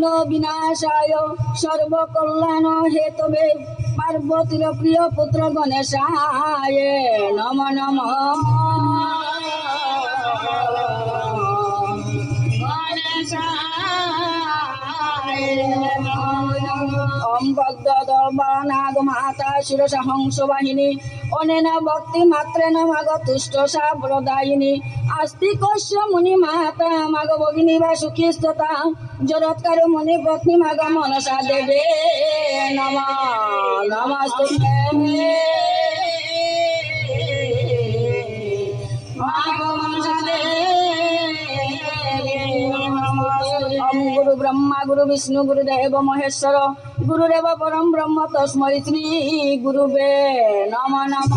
সর্ববিঘ্ন বিনাশায় সর্বকল্যাণ হেতবে পার্বতীর প্রিয় পুত্র গণেশায়। নম নম। ওম নাগ মাতা শিরস হংস বাহিনী অনেন ভক্তি মাত্রেন মাগ তুষ্ট সাম্প্রদায়িনী আস্তি কশ্য মুনি মাতা মাগ ভগিনী বা সুখী স্ততা জরৎকার মুনি পত্নী মাগ মনসা দেবে নম নমস্তে। মাগ মনসা দেবে গুরু ব্রহ্মা, গুরু বিষ্ণু গুরুদেব মহেশ্বর গুরুদেব পরম ব্রহ্ম, তস্মৈ শ্রী গুরুবে নম নম।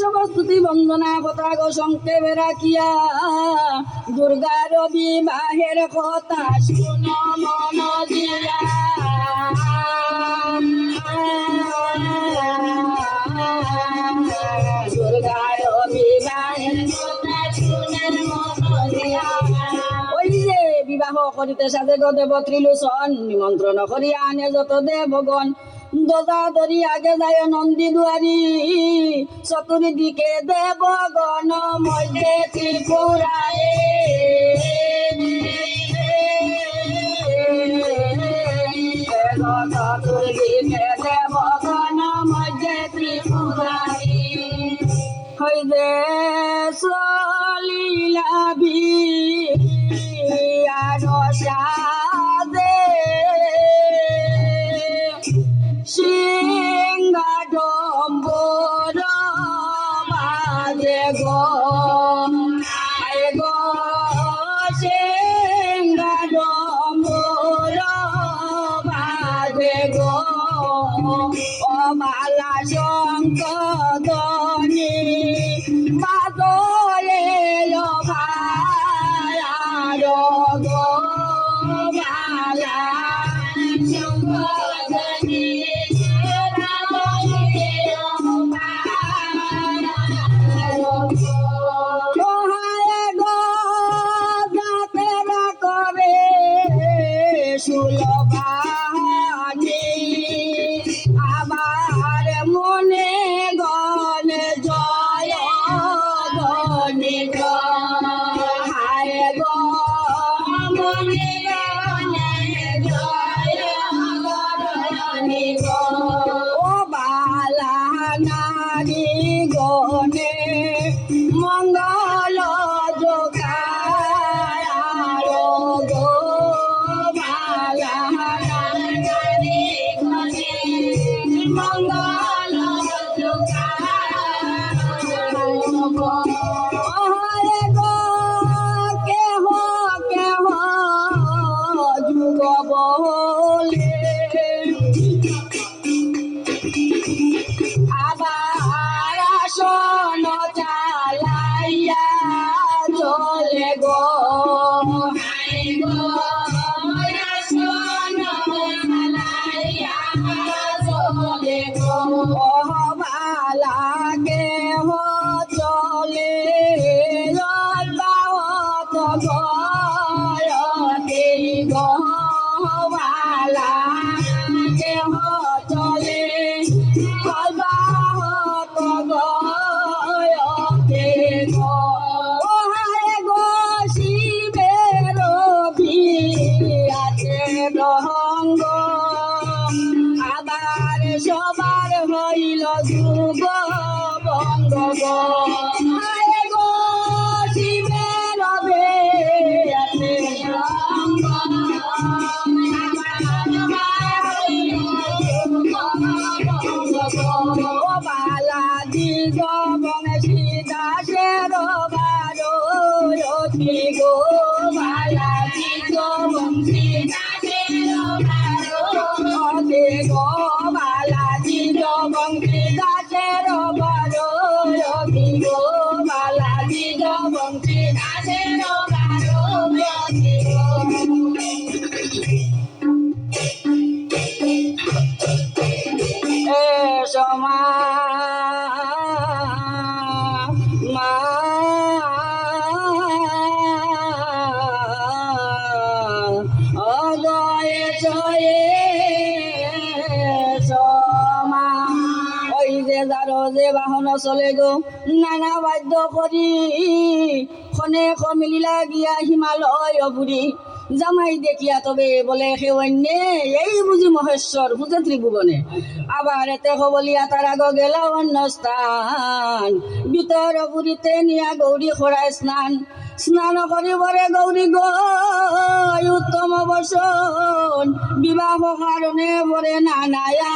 সমস্তুতি বন্দনা পতাক সংক্ষেপে রাখিয়া দুর্গার বিবাহের কথা শুন মন দিয়া বিবাহ করিতে সাথে দেব ত্রিলোচন নিমন্ত্রণ করিয়া আনে যত দেবগণ। দোজা ধরি আগে যায় নন্দী দুয়ারি, চতুর্দিকে দেবগণ মধ্যে ত্রিপুরারে চতুর্দিকে দেবগণ মধ্যে ত্রিপুরারি হইবে সলিলাবি আর সাদে সিংহাডম্বর বাজে গো। সুলভানি Hare Thank you. চলে গো, নানা বাদ্য কৰি খনে মিলিলা গিয়া হিমালয় বুঢ়ী জামাই দেখিয়া তবে বলে সে অন্যে, এই বুঝি মহেশ্বর বুঝে ত্রিভুবনে আবার এতে কবলিয়া তার আগ গেল অন্য স্থান। ভিতর পুরীতে নিয়া গৌরী খোড়ায় স্নান। স্নান করিবরে গৌরী গৈ উত্তম বসন। বিবাহ কারণে বরে নানায়া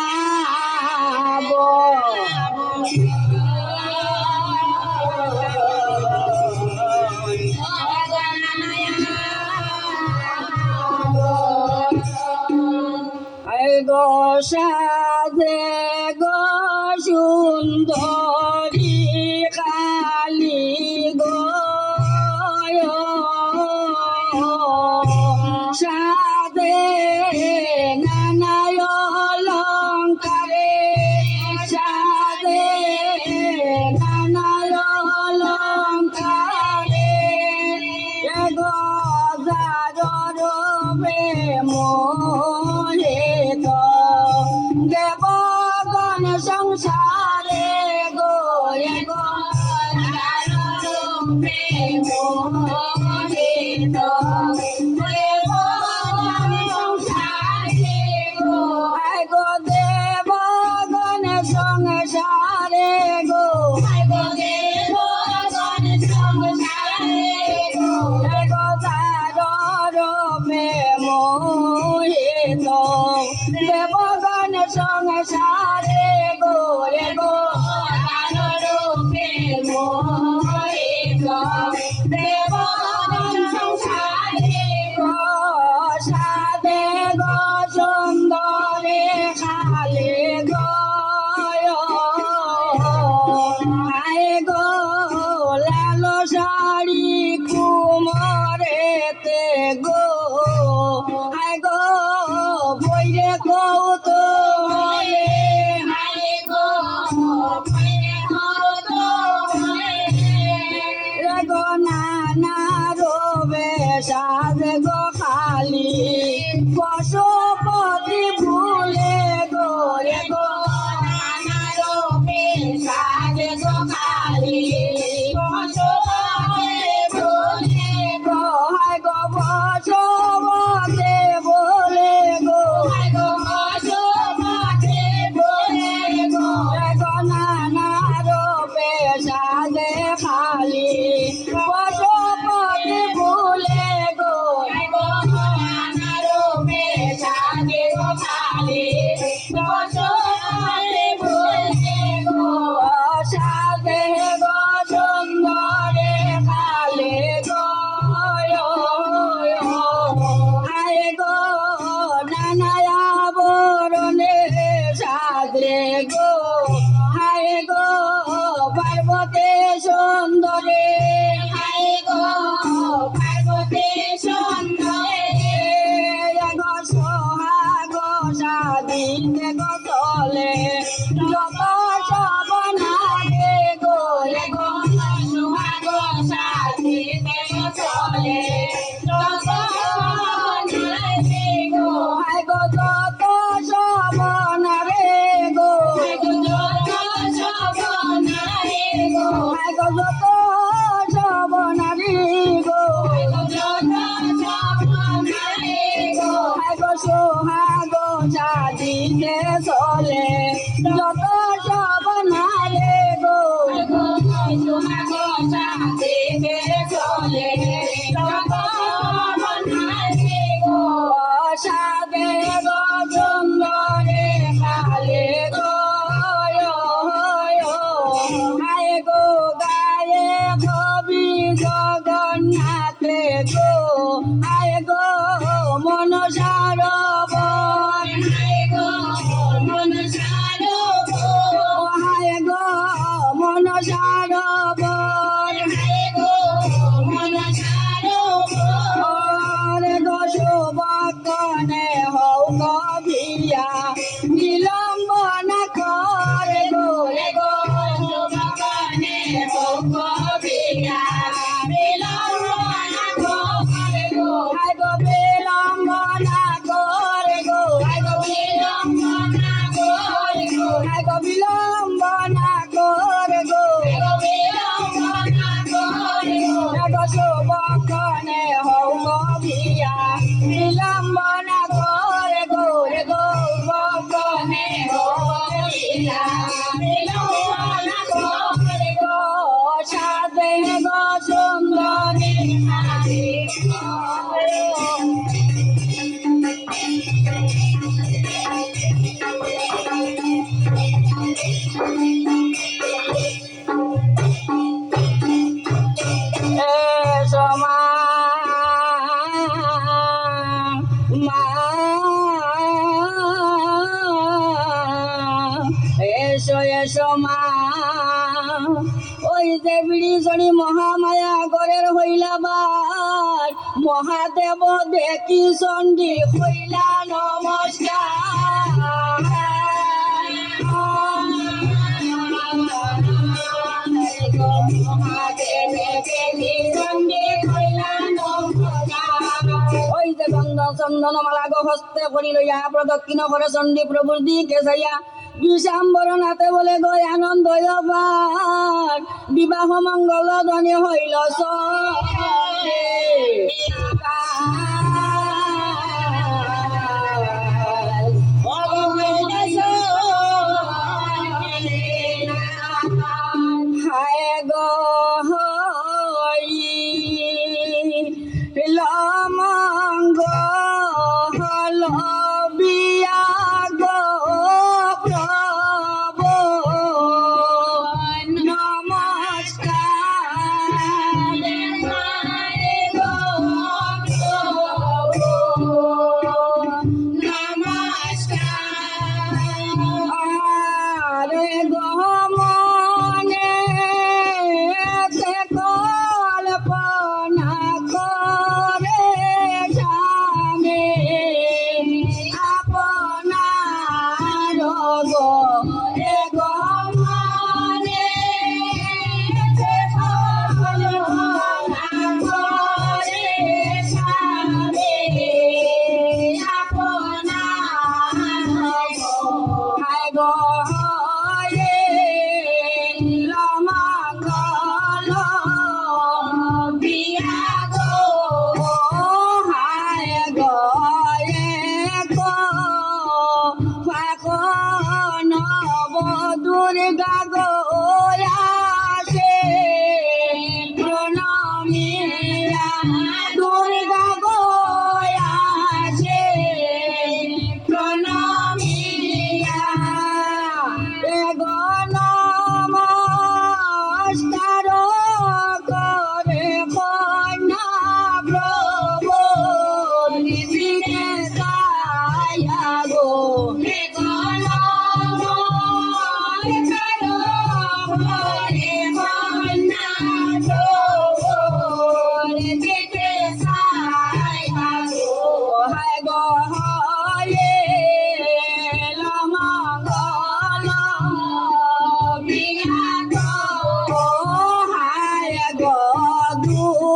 গোসাদে গো সুন্দরী। Jonathan. gone একই সন্ধি হইলা চন্দন মালা হস্তে করি লইয়া প্রদক্ষিণ করে চণ্ডী প্রভুর দিকে যাইয়া বিষাম্বর নাতে বলে, গয় আনন্দ বিবাহ মঙ্গল ধনী হইল Hello.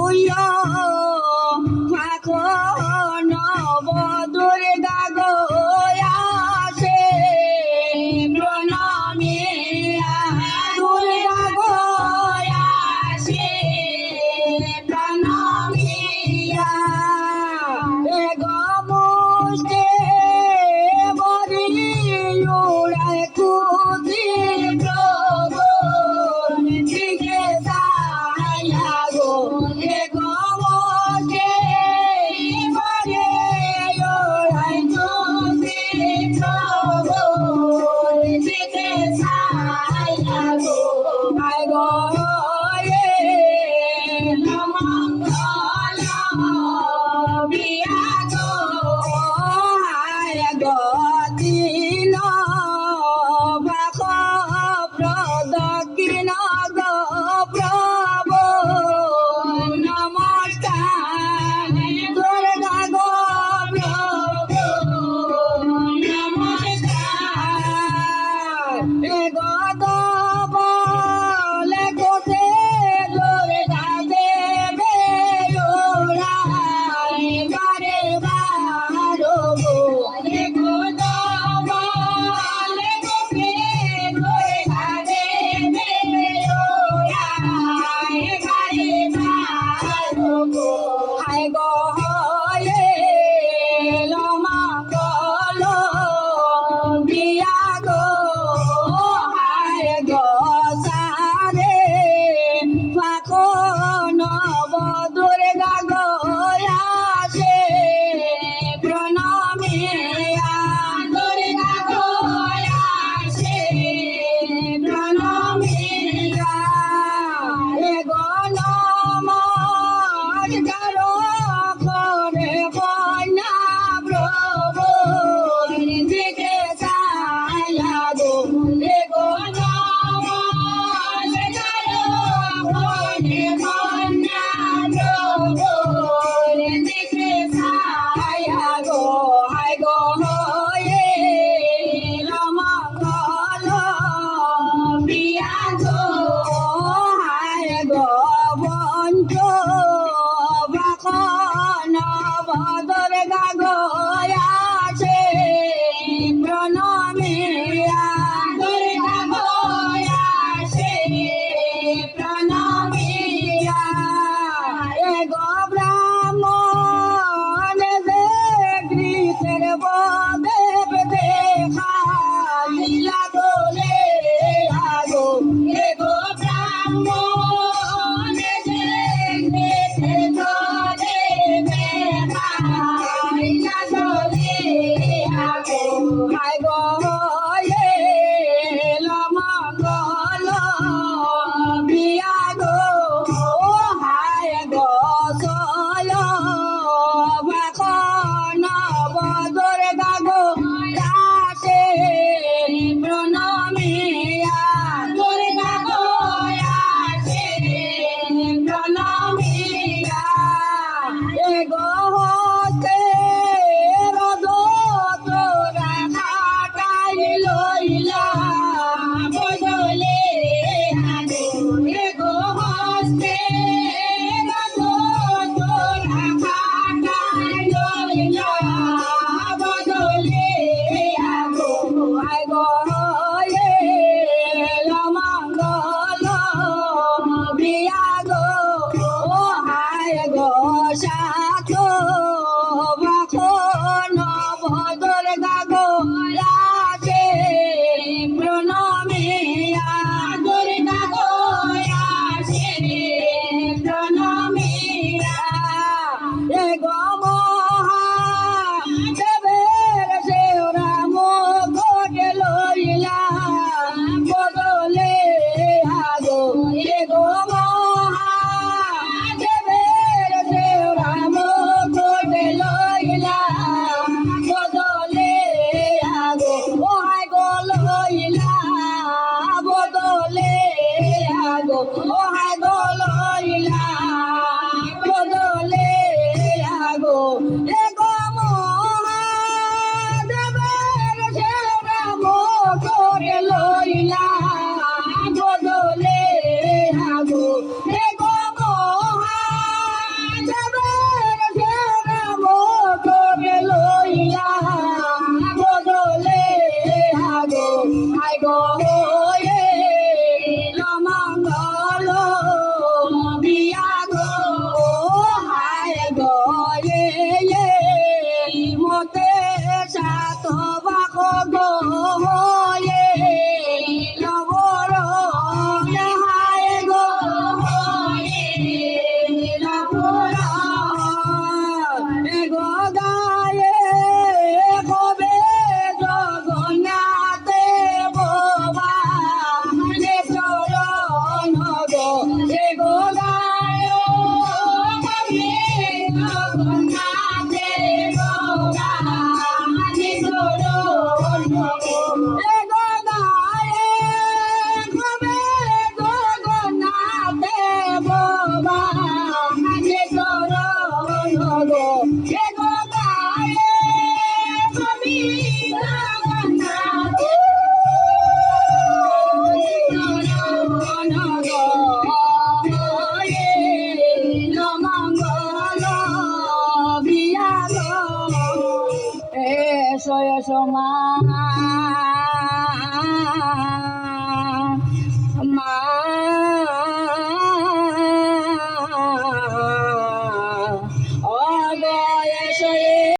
Oh, yeah. I am